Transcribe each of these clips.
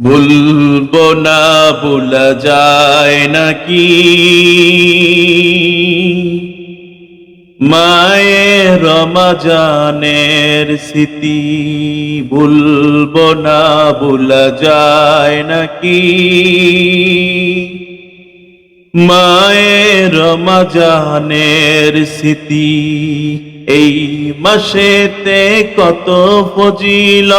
ভুলবো না ভুলা যায় নাকি? মায়ের রমাজানের স্মৃতি ভুলবো না ভুলা যায় নাকি? মায়ের রমাজানের স্মৃতি এই মাসেতে কত ফজিল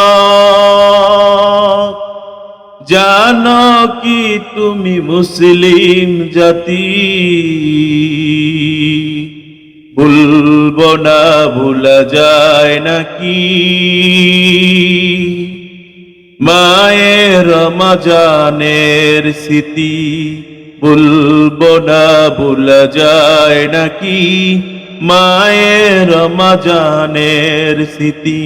জানো কি তুমি মুসলিম জাতি? ভুলবো না, ভুলা যায় নাকি মায়ের রমাজানের স্মৃতি, ভুলবো না, ভুলা যায় নাকি মায়ের রমাজানের স্মৃতি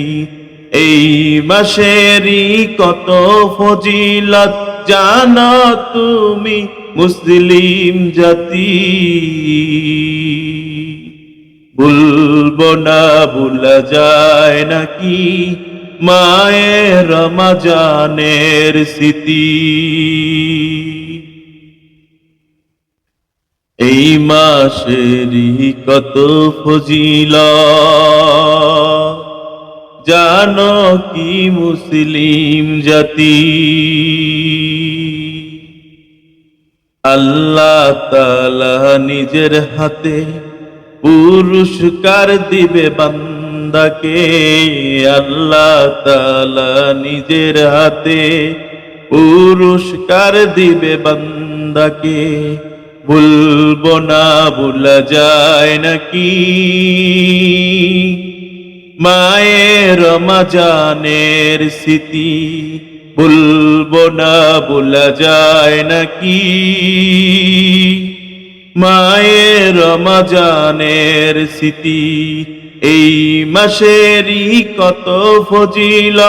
এই মাসেরই কত ফজিলত জানো তুমি মুসলিম জাতি। ভুলবো না, ভুলা যায় নাকি মায়ের রমাজানের স্মৃতি। এই মাসেরই কত ফজিল জানো কি মুসলিম জাতি? আল্লাহ তালা নিজের হাতে পুরস্কার দিবে বান্দাকে। আল্লাহ তালা নিজের হাতে পুরস্কার দিবে বান্দাকে। ভুলবো না, ভুলা যায় নাকি? মায়ের রমাজানের স্মৃতি ভুলবো না, ভুলা যায় নাকি? মায়ের রমাজানের স্মৃতি এই মাসেরই কত ফজিল?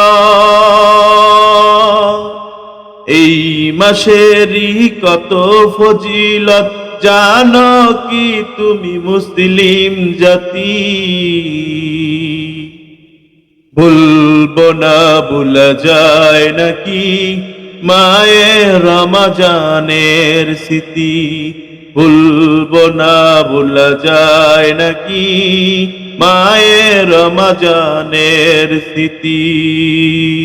এই মাসেরই কত ফজিলত জানো কি তুমি মুসলিম জাতি? না ভুলা যায় নাকি? মায়ের রমাজানের স্মৃতি ভুলব না ভুলা যায় নাকি? মায়ের রমাজানের স্মৃতি।